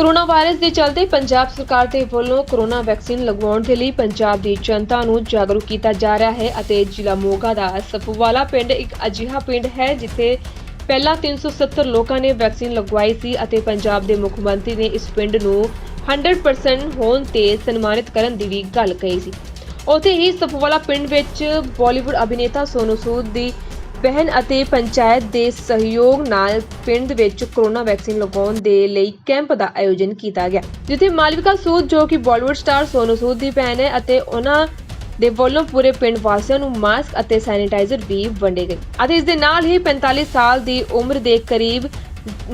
Corona virus ਦੇ ਚਲਦੇ ਪੰਜਾਬ ਸਰਕਾਰ ਦੇ ਵੱਲੋਂ ਕਰੋਨਾ ਵੈਕਸੀਨ ਲਗਵਾਉਣ ਦੇ ਲਈ ਪੰਜਾਬ ਦੀ ਜਨਤਾ ਨੂੰ ਜਾਗਰੂਕ ਕੀਤਾ ਜਾ ਰਿਹਾ ਹੈ ਅਤੇ ਜ਼ਿਲ੍ਹਾ ਮੋਗਾ ਦਾ ਸਫਵਾਲਾ ਪਿੰਡ ਇੱਕ ਅਜਿਹਾ ਪਿੰਡ ਹੈ ਜਿੱਥੇ ਪਹਿਲਾਂ 370 ਲੋਕਾਂ ਨੇ ਵੈਕਸੀਨ ਲਗਵਾਈ ਸੀ ਅਤੇ ਪੰਜਾਬ ਦੇ ਮੁੱਖ ਮੰਤਰੀ ਨੇ ਇਸ ਪਿੰਡ ਨੂੰ 100% ਹੋਣ ਤੇ ਸਨਮਾਨਿਤ ਕਰਨ ਦੀ ਵੀ ਗੱਲ ਕਹੀ ਸੀ। ਉੱਥੇ ਹੀ ਸਫਵਾਲਾ ਪਿੰਡ ਵਿੱਚ ਬਾਲੀਵੁੱਡ ਅਭਿਨੇਤਾ ਸੋਨੂ ਸੂਦ ਦੀ ਬਹਿਨ ਅਤੇ ਪੰਚਾਇਤ ਦੇ ਸਹਿਯੋਗ ਨਾਲ ਪਿੰਡ ਵਿੱਚ ਕੋਰੋਨਾ ਵੈਕਸੀਨ ਲਗਾਉਣ ਦੇ ਲਈ ਕੈਂਪ ਦਾ ਆਯੋਜਨ ਕੀਤਾ ਗਿਆ। ਜਿੱਥੇ ਮਾਲਵਿਕਾ ਸੂਦ, ਜੋ ਕਿ ਬਾਲੀਵੁੱਡ ਸਟਾਰ ਸੋਨੂ ਸੂਦ ਦੀ ਭੈਣ ਹੈ ਅਤੇ ਉਹਨਾਂ ਦੇ ਵੱਲੋਂ ਪੂਰੇ ਪਿੰਡ ਵਾਸੀਆਂ ਨੂੰ ਮਾਸਕ ਅਤੇ ਸੈਨੀਟਾਈਜ਼ਰ ਵੀ ਵੰਡੇ ਗਏ। ਅਤੇ ਇਸ ਦੇ ਨਾਲ ਹੀ 45 ਸਾਲ ਦੀ ਉਮਰ ਦੇ ਕਰੀਬ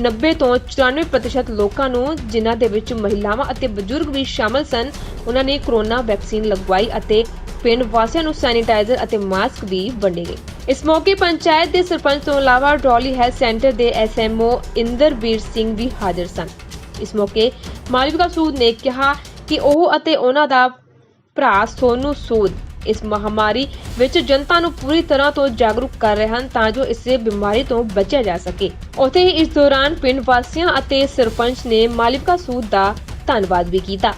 90 ਤੋਂ 94% ਲੋਕਾਂ ਨੂੰ, ਜਿਨ੍ਹਾਂ ਦੇ ਵਿੱਚ ਮਹਿਲਾਵਾਂ ਅਤੇ ਬਜ਼ੁਰਗ ਵੀ ਸ਼ਾਮਲ ਸਨ, ਉਹਨਾਂ ਨੇ ਕੋਰੋਨਾ ਵੈਕਸੀਨ ਲਗਵਾਈ ਅਤੇ ਪਿੰਡ ਵਾਸੀਆਂ ਨੂੰ ਸੈਨੀਟਾਈਜ਼ਰ ਅਤੇ ਮਾਸਕ ਵੀ ਵੰਡੇ ਗਏ। ਇਸ ਮੌਕੇ ਪੰਚਾਇਤ ਦੇ ਸਰਪੰਚ ਤੋਂ ਇਲਾਵਾ ਡਰੋਲੀ ਹੈਲਥ ਸੈਂਟਰ ਦੇ ਐਸਐਮਓ ਇੰਦਰਬੀਰ ਸਿੰਘ ਵੀ ਹਾਜ਼ਰ ਸਨ। ਇਸ ਮੌਕੇ ਮਾਲਵਿਕਾ ਸੂਦ ਨੇ ਕਿਹਾ ਕਿ ਉਹ ਅਤੇ ਉਹਨਾਂ ਦਾ ਭਰਾ ਸੋਨੂ ਸੂਦ ਇਸ ਮਹਾਮਾਰੀ ਵਿੱਚ ਜਨਤਾ ਨੂੰ ਪੂਰੀ ਤਰ੍ਹਾਂ ਤੋਂ ਜਾਗਰੂਕ ਕਰ ਰਹੇ ਹਨ ਤਾਂ ਜੋ ਇਸੇ ਬਿਮਾਰੀ ਤੋਂ ਬਚਿਆ ਜਾ ਸਕੇ। ਉੱਥੇ ਹੀ ਇਸ ਦੌਰਾਨ ਪਿੰਡ ਵਾਸੀਆਂ ਅਤੇ ਸਰਪੰਚ ਨੇ ਮਾਲਵਿਕਾ ਸੂਦ ਦਾ ਧੰਨਵਾਦ ਵੀ ਕੀਤਾ।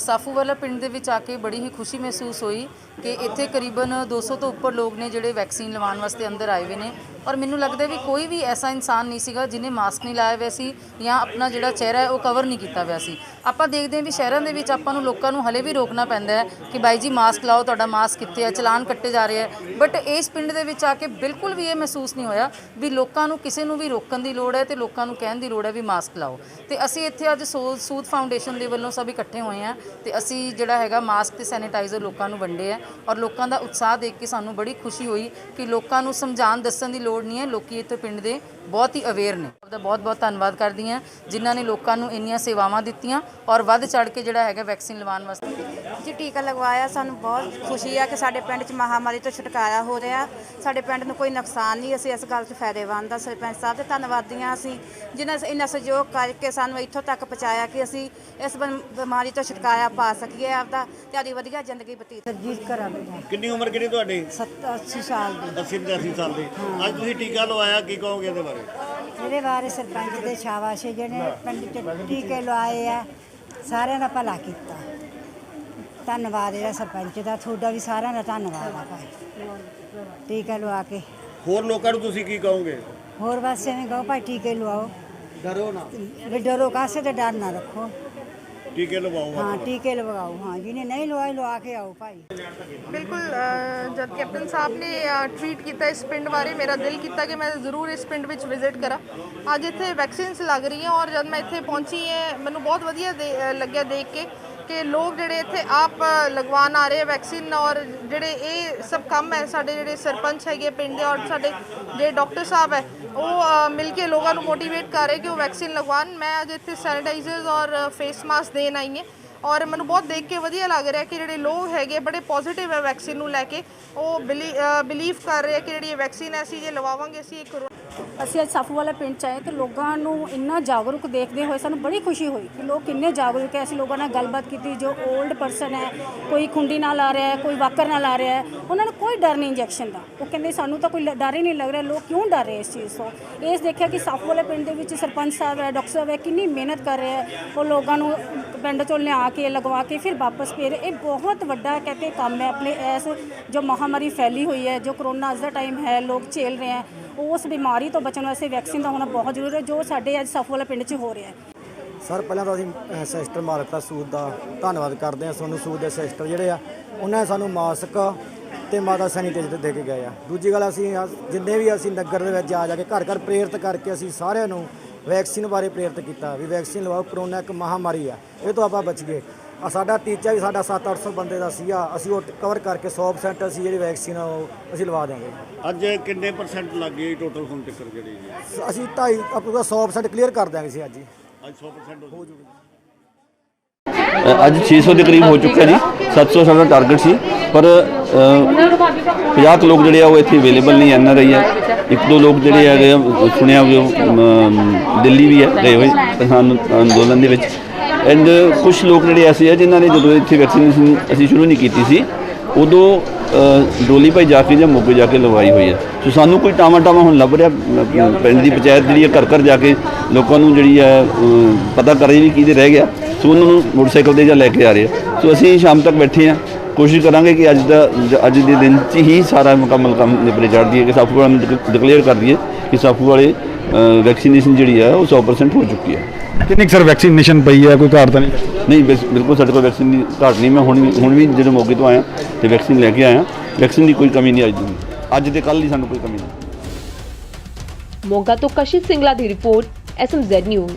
ਸਾਫੂਵਾਲਾ ਪਿੰਡ ਦੇ ਵਿੱਚ ਆ ਕੇ ਬੜੀ ਹੀ ਖੁਸ਼ੀ ਮਹਿਸੂਸ ਹੋਈ ਕਿ ਇੱਥੇ ਕਰੀਬਨ 200 ਤੋਂ ਉੱਪਰ ਲੋਕ ਨੇ ਜਿਹੜੇ ਵੈਕਸੀਨ ਲਵਾਉਣ ਵਾਸਤੇ ਅੰਦਰ ਆਏ ਹੋਏ ਨੇ। ਔਰ ਮੈਨੂੰ ਲੱਗਦਾ ਵੀ ਕੋਈ ਵੀ ਐਸਾ ਇਨਸਾਨ ਨਹੀਂ ਸੀਗਾ ਜਿਹਨੇ ਮਾਸਕ ਨਹੀਂ ਲਾਇਆ ਹੋਇਆ ਸੀ ਜਾਂ ਆਪਣਾ ਜਿਹੜਾ ਚਿਹਰਾ ਹੈ ਉਹ ਕਵਰ ਨਹੀਂ ਕੀਤਾ ਹੋਇਆ ਸੀ। ਆਪਾਂ ਦੇਖਦੇ ਹਾਂ ਵੀ ਸ਼ਹਿਰਾਂ ਦੇ ਵਿੱਚ ਆਪਾਂ ਨੂੰ ਲੋਕਾਂ ਨੂੰ ਹਲੇ ਵੀ ਰੋਕਣਾ ਪੈਂਦਾ ਹੈ ਕਿ ਬਾਈ ਜੀ ਮਾਸਕ ਲਾਓ, ਤੁਹਾਡਾ ਮਾਸਕ ਕਿੱਥੇ ਹੈ, ਚਲਾਨ ਕੱਟੇ ਜਾ ਰਹੇ ਹੈ। ਬਟ ਇਸ ਪਿੰਡ ਦੇ ਵਿੱਚ ਆ ਕੇ ਬਿਲਕੁਲ ਵੀ ਇਹ ਮਹਿਸੂਸ ਨਹੀਂ ਹੋਇਆ ਵੀ ਲੋਕਾਂ ਨੂੰ ਕਿਸੇ ਨੂੰ ਵੀ ਰੋਕਣ ਦੀ ਲੋੜ ਹੈ ਤੇ ਲੋਕਾਂ ਨੂੰ ਕਹਿਣ ਦੀ ਲੋੜ ਹੈ ਵੀ ਮਾਸਕ ਲਾਓ। ਤੇ ਅਸੀਂ ਇੱਥੇ ਅੱਜ ਸੋ- ਸੂਦ ਫਾਊਂਡੇਸ਼ਨ ਦੇ ਵੱਲੋਂ ਸਭ ਇਕੱਠੇ ਹੋਏ ਹਾਂ ਤੇ ਅਸੀਂ ਜਿਹੜਾ ਹੈਗਾ ਮਾਸਕ ਤੇ ਸੈਨੀਟਾਈਜ਼ਰ ਲੋਕਾਂ ਨੂੰ ਵੰਡੇ ਆ ਔਰ ਲੋਕਾਂ ਦਾ ਉਤਸ਼ਾਹ ਦੇਖ ਕੇ ਸਾਨੂੰ ਬੜੀ ਖੁਸ਼ੀ ਹੋਈ ਕਿ ਲੋਕਾਂ ਨੂੰ ਸਮਝਾਉਣ, ਦੱਸਣ ਦੀ ਲੋੜ ਨਹੀਂ ਹੈ। ਲੋਕੀ ਇੱਥੇ ਪਿੰਡ ਦੇ ਬਹੁਤ ਹੀ ਅਵੇਅਰ ਨੇ। ਆਪਦਾ ਬਹੁਤ ਬਹੁਤ ਧੰਨਵਾਦ ਕਰਦੀ ਹਾਂ ਜਿਨ੍ਹਾਂ ਨੇ ਲੋਕਾਂ ਨੂੰ ਇੰਨੀਆਂ ਸੇਵਾਵਾਂ ਦਿੱਤੀਆਂ ਔਰ ਵੱਧ ਚੜ ਕੇ ਜਿਹੜਾ ਹੈਗਾ ਵੈਕਸੀਨ ਲਵਾਉਣ ਵਾਸਤੇ। ਜੀ ਟੀਕਾ ਲਗਵਾਇਆ ਸਾਨੂੰ ਬਹੁਤ ਖੁਸ਼ੀ ਆ ਕਿ ਸਾਡੇ ਪਿੰਡ 'ਚ ਮਹਾਮਾਰੀ ਤੋਂ ਛੁਟਕਾਰਾ ਹੋ ਰਿਹਾ। ਸਾਡੇ ਪਿੰਡ ਨੂੰ ਕੋਈ ਨੁਕਸਾਨ ਨਹੀਂ ਅਸੀਂ ਇਸ ਗੱਲ 'ਚ ਫਾਇਦੇਮੰਦ ਆ। ਸਰਪੰਚ ਸਾਹਿਬ ਦੇ ਧੰਨਵਾਦੀ ਹਾਂ ਅਸੀਂ ਜਿਨ੍ਹਾਂ ਇੰਨਾ ਸਹਿਯੋਗ ਕਰਕੇ ਸਾਨੂੰ ਇੱਥੋਂ ਤੱਕ ਪਹੁੰਚਾਇਆ ਕਿ ਅਸੀਂ ਇਸ ਬਮ- ਬਿਮਾਰੀ ਤੋਂ ਛੁਟਕਾਰਾ ਪਾ ਸਕੀਏ ਆਪਦਾ ਤੇ ਆਪਦੀ ਵਧੀਆ ਜ਼ਿੰਦਗੀ ਬਤੀਤ ਸਰਜੀਤ ਕਰਾਂ ਕਿੰਨੀ ਉਮਰ ਕਿੰਨੀ ਤੁਹਾਡੀ? 70 80 ਸਾਲ ਦੀ। 80 85 ਸਾਲ ਦੀ। ਅੱਜ ਤੁਸੀਂ ਟੀਕਾ ਲਵਾਇਆ ਕੀ ਕਹੋਗੇ ਇਹਦੇ ਬਾਰੇ? ਇਹਦੇ ਬਾਰੇ ਸਰਪੰਚ ਦੇ ਸ਼ਾਬਾਸ਼ ਜਿਹੜੇ ਪਿੰਡ ਟੀਕੇ ਲਵਾਏ ਆ ਸਾਰਿਆਂ ਦਾ ਭਲਾ ਕੀਤਾ। ਧੰਨਵਾਦ ਇਹਦਾ ਸਰਪੰਚ ਦਾ ਤੁਹਾਡਾ ਵੀ ਸਾਰਿਆਂ ਦਾ ਧੰਨਵਾਦ ਆ ਭਾਈ। ਟੀਕਾ ਲਵਾ ਕੇ। ਹੋਰ ਲੋਕਾਂ ਨੂੰ ਤੁਸੀਂ ਕੀ ਕਹੋਗੇ? ਹੋਰ ਬਸ ਐਵੇਂ ਕਹੋ ਭਾਈ ਟੀਕੇ ਲਵਾਓ। ਡਰੋ ਨਾ। ਵੀ ਡਰੋ ਕਾਸੇ ਤੇ ਡਰ ਨਾ ਰੱਖੋ। ਟੀਕੇ ਲਵਾਓ ਹਾਂ ਟੀਕੇ ਲਵਾਓ ਹਾਂ ਜਿਹਨੇ ਨਹੀਂ ਲਵਾਏ ਲਵਾ ਕੇ ਆਓ ਭਾਈ। ਬਿਲਕੁਲ ਜਦ ਕੈਪਟਨ ਸਾਹਿਬ ਨੇ ਟਵੀਟ ਕੀਤਾ ਇਸ ਪਿੰਡ ਬਾਰੇ ਮੇਰਾ ਦਿਲ ਕੀਤਾ ਕਿ ਮੈਂ ਜ਼ਰੂਰ ਇਸ ਪਿੰਡ ਵਿੱਚ ਵਿਜ਼ਿਟ ਕਰਾਂ। ਅੱਜ ਇੱਥੇ ਵੈਕਸੀਨਸ ਲੱਗ ਰਹੀਆਂ ਔਰ ਜਦ ਮੈਂ ਇੱਥੇ ਪਹੁੰਚੀ ਹੈ ਮੈਨੂੰ ਬਹੁਤ ਵਧੀਆ ਲੱਗਿਆ ਦੇਖ ਕੇ ਕਿ ਲੋਕ ਜਿਹੜੇ ਇੱਥੇ ਆਪ ਲਗਵਾਉਣ ਆ ਰਹੇ ਵੈਕਸੀਨ ਔਰ ਜਿਹੜੇ ਇਹ ਸਭ ਕੰਮ ਹੈ ਸਾਡੇ ਜਿਹੜੇ ਸਰਪੰਚ ਹੈਗੇ ਪਿੰਡ ਦੇ ਔਰ ਸਾਡੇ ਜਿਹੜੇ ਡਾਕਟਰ ਸਾਹਿਬ ਹੈ ਉਹ ਮਿਲ ਕੇ ਲੋਕਾਂ ਨੂੰ ਮੋਟੀਵੇਟ ਕਰ ਰਹੇ ਕਿ ਉਹ ਵੈਕਸੀਨ ਲਗਵਾਉਣ। ਮੈਂ ਅੱਜ ਇੱਥੇ ਸੈਨੀਟਾਈਜ਼ਰਸ ਔਰ ਫੇਸ ਮਾਸਕ ਦੇਣ ਆਈ ਹਾਂ। ਔਰ ਮੈਨੂੰ ਬਹੁਤ ਦੇਖ ਕੇ ਵਧੀਆ ਲੱਗ ਰਿਹਾ ਕਿ ਜਿਹੜੇ ਲੋਕ ਹੈਗੇ ਬੜੇ ਪੋਜ਼ਿਟਿਵ ਹੈ ਵੈਕਸੀਨ ਨੂੰ ਲੈ ਕੇ। ਉਹ ਬਿਲੀਵ ਕਰ ਰਹੇ ਕਿ ਜਿਹੜੀ ਇਹ ਵੈਕਸੀਨ ਹੈ, ਅਸੀਂ ਜੇ ਲਵਾਵਾਂਗੇ, ਅਸੀਂ ਇੱਕ ਅਸੀਂ ਅੱਜ ਸਾਫੂ ਵਾਲਾ ਪਿੰਡ ਚ ਆਏ ਤੇ ਲੋਕਾਂ ਨੂੰ ਇੰਨਾ ਜਾਗਰੂਕ ਦੇਖਦੇ ਹੋਏ ਸਾਨੂੰ ਬੜੀ ਖੁਸ਼ੀ ਹੋਈ ਕਿ ਲੋਕ ਕਿੰਨੇ ਜਾਗਰੂਕ ਹੈ। ਅਸੀਂ ਲੋਕਾਂ ਨਾਲ ਗੱਲਬਾਤ ਕੀਤੀ, ਜੋ 올ਡ ਪਰਸਨ ਹੈ, ਕੋਈ ਖੁੰਡੀ ਨਾਲ ਆ ਰਿਹਾ ਹੈ, ਕੋਈ ਵਾਕਰ ਨਾਲ ਆ ਰਿਹਾ ਹੈ, ਉਹਨਾਂ ਨੂੰ ਕੋਈ ਡਰ ਨਹੀਂ ਇੰਜੈਕਸ਼ਨ ਦਾ। ਉਹ ਕਹਿੰਦੇ ਸਾਨੂੰ ਤਾਂ ਕੋਈ ਡਰ ਹੀ ਨਹੀਂ ਲੱਗ ਰਿਹਾ, ਲੋਕ ਕਿਉਂ ਡਰ ਰਹੇ ਇਸ ਚੀਜ਼ ਤੋਂ? ਇਸ ਦੇਖਿਆ ਕਿ ਸਾਫੂ ਵਾਲੇ ਪਿੰਡ ਦੇ ਵਿੱਚ ਸਰਪੰਚ ਸਾਹਿਬ ਹੈ, ਡਾਕਟਰ ਸਾਹਿਬ ਹੈ, ਕਿੰਨੀ ਮਿਹਨਤ ਕਰ ਰਹੇ ਹੈ। ਉਹ ਲੋਕਾਂ ਨੂੰ ਪਿੰਡ ਚੋਂ ਲਿਆ ਕੇ ਲਗਵਾ ਕੇ ਫਿਰ ਵਾਪਸ ਭੇਜ ਇਹ ਬਹੁਤ ਵੱਡਾ ਕਹਿੰਦੇ ਕੰਮ ਹੈ ਆਪਣੇ ਇਸ ਜੋ ਮਹਾਮਾਰੀ ਫੈਲੀ ਹੋਈ ਹੈ ਜੋ ਕਰੋਨਾ ਅੱਜ ਦਾ ਟਾਈਮ ਹੈ ਲੋਕ ਝੇਲ ਰਹੇ ਹੈ ਉਸ ਬਿਮਾਰੀ ਤੋਂ ਬਚਣ ਵਾਸਤੇ ਵੈਕਸੀਨ ਦਾ ਹੋਣਾ ਬਹੁਤ ਜ਼ਰੂਰੀ ਹੈ ਜੋ ਸਾਡੇ ਅੱਜ ਸਾਫੂ ਵਾਲਾ ਪਿੰਡ 'ਚ ਹੋ ਰਿਹਾ ਹੈ। ਸਰ ਪਹਿਲਾਂ ਤਾਂ ਅਸੀਂ ਅ, ਸਿਸਟਰ ਮਾਲਕਾ ਸੂਦ ਦਾ ਧੰਨਵਾਦ ਕਰਦੇ ਹਾਂ ਸੋਨੂੰ ਸੂਦ ਦੇ ਸਿਸਟਰ ਜਿਹੜੇ ਆ ਉਹਨਾਂ ਨੇ ਸਾਨੂੰ ਮਾਸਕ ਤੇ ਮਾਤਾ ਸੈਨੀਟਾਈਜ਼ਰ ਦੇ ਕੇ ਗਏ ਆ। ਦੂਜੀ ਗੱਲ ਅਸੀਂ ਜਿੰਨੇ ਵੀ ਅਸੀਂ ਨਗਰ ਦੇ ਵਿੱਚ ਜਾ ਜਾ ਕੇ ਘਰ ਘਰ ਪ੍ਰੇਰਿਤ ਕਰਕੇ ਅਸੀਂ ਸਾਰਿਆਂ ਨੂੰ ਵੈਕਸੀਨ ਬਾਰੇ ਪ੍ਰੇਰਿਤ ਕੀਤਾ ਵੀ ਵੈਕਸੀਨ ਲਵਾਓ ਕਰੋਨਾ ਇੱਕ ਮਹਾਮਾਰੀ ਆ ਇਹ ਤੋਂ ਆਪਾਂ ਬਚ ਗਏ। ਆ ਸਾਡਾ ਟੀਚਾ ਵੀ ਸਾਡਾ 7-800 ਬੰਦੇ ਦਾ ਸੀਗਾ ਅਸੀਂ ਉਹ ਕਵਰ ਕਰਕੇ 100% ਅਸੀਂ ਜਿਹੜੀ ਵੈਕਸੀਨ ਆ ਉਹ ਅਸੀਂ ਲਵਾ ਦਿਆਂਗੇ। ਅੱਜ ਕਿੰਨੇ ਪਰਸੈਂਟ ਲੱਗ ਗਈ ਟੋਟਲ ਹੁਣ ਤੱਕ ਜਿਹੜੀ ਜੀ? ਅਸੀਂ ਢਾਈ ਆਪਣਾ 100% ਕਲੀਅਰ ਕਰ ਦਿਆਂਗੇ ਸੀ ਅੱਜ ਹੀ। ਅੱਜ 100% ਹੋ ਜੂਗੀ। ਅੱਜ 600 ਦੇ ਕਰੀਬ ਹੋ ਚੁੱਕਾ ਜੀ। 700 ਸਾਡਾ ਟਾਰਗੇਟ ਸੀ। ਪਰ ਅ, 50 ਕੁ ਲੋਕ ਜਿਹੜੇ ਆ ਉਹ ਇੱਥੇ ਅਵੇਲੇਬਲ ਨਹੀਂ ਐਨ ਆਰ ਆਈ ਹੈ ਇੱਕ ਦੋ ਲੋਕ ਜਿਹੜੇ ਹੈਗੇ ਆ ਸੁਣਿਆ ਵੀ ਉਹ ਦਿੱਲੀ ਵੀ ਹੈ ਗਏ ਹੋਏ ਕਿਸਾਨ ਅੰਦੋਲਨ ਦੇ ਵਿੱਚ। ਐਂਡ ਕੁਝ ਲੋਕ ਜਿਹੜੇ ਐਸੇ ਆ ਜਿਨ੍ਹਾਂ ਨੇ ਜਦੋਂ ਇੱਥੇ ਵੈਕਸੀਨੇਸ਼ਨ ਅਸੀਂ ਸ਼ੁਰੂ ਨਹੀਂ ਕੀਤੀ ਸੀ ਉਦੋਂ ਡੋਲੀ ਭਾਈ ਜਾ ਕੇ ਜਾਂ ਮੋਗੇ ਜਾ ਕੇ ਲਵਾਈ ਹੋਈ ਹੈ। ਸੋ ਸਾਨੂੰ ਕੋਈ ਟਾਮਾ ਟਾਮਾ ਹੁਣ ਲੱਭ ਰਿਹਾ ਪਿੰਡ ਦੀ ਪੰਚਾਇਤ ਜਿਹੜੀ ਹੈ, ਘਰ ਘਰ ਜਾ ਕੇ ਲੋਕਾਂ ਨੂੰ ਜਿਹੜੀ ਹੈ ਪਤਾ ਕਰ ਰਹੀ ਵੀ ਕਿਹਦੇ ਰਹਿ ਗਿਆ। ਸੋ ਉਹਨਾਂ ਨੂੰ ਮੋਟਰਸਾਈਕਲ ਤੇ ਜਾਂ ਲੈ ਕੇ ਆ ਰਹੇ ਆ ਸੋ ਅਸੀਂ ਸ਼ਾਮ ਤੱਕ ਬੈਠੇ ਆ ਕੋਸ਼ਿਸ਼ ਕਰਾਂਗੇ ਕਿ ਅੱਜ ਦਾ, ਜ- ਅੱਜ ਦੇ ਦਿਨ 'ਚ ਹੀ ਸਾਰਾ ਮੁਕੰਮਲ ਕੰਮ ਨਿਪਰੇ ਚੜ੍ਹ ਦਈਏ ਕਿ ਸਾਫੂ ਵਾਲਾ ਨੂੰ ਡਿਕਲੇਅਰ ਕਰ ਦਈਏ ਕਿ ਸਾਫੂ ਵਾਲੇ ਵੈਕਸੀਨੇਸ਼ਨ ਜਿਹੜੀ ਹੈ, ਉਹ 100% ਹੋ ਚੁੱਕੀ ਹੈ। ਕਿੰਨੀ ਸਰ ਵੈਕਸੀਨੇਸ਼ਨ ਪਈ ਹੈ? ਕੋਈ ਘਾਟ ਤਾਂ ਨਹੀਂ? ਨਹੀਂ ਬਿਸ- ਬਿਲਕੁਲ ਸਾਡੇ ਕੋਲ ਵੈਕਸੀਨ ਦੀ ਘਾਟ ਨਹੀਂ। ਮੈਂ ਹੁਣ ਵੀ ਹੁਣ ਵੀ ਜਦੋਂ ਮੋਗੇ ਤੋਂ ਆਇਆ ਤੇ ਵੈਕਸੀਨ ਲੈ ਕੇ ਆਇਆ। ਵੈਕਸੀਨ ਦੀ ਕੋਈ ਕਮੀ ਨਹੀਂ ਅੱਜ ਦੀ। ਅੱਜ ਤੇ ਕੱਲ੍ਹ ਹੀ ਸਾਨੂੰ ਕੋਈ ਕਮੀ ਨਹੀਂ। ਮੋਗਾ ਤੋਂ ਕਸ਼ਿਸ਼ ਸਿੰਗਲਾ ਦੀ ਰਿਪੋਰਟ ਐਸਐਮਜ਼ੈਡ ਨਿਊਜ਼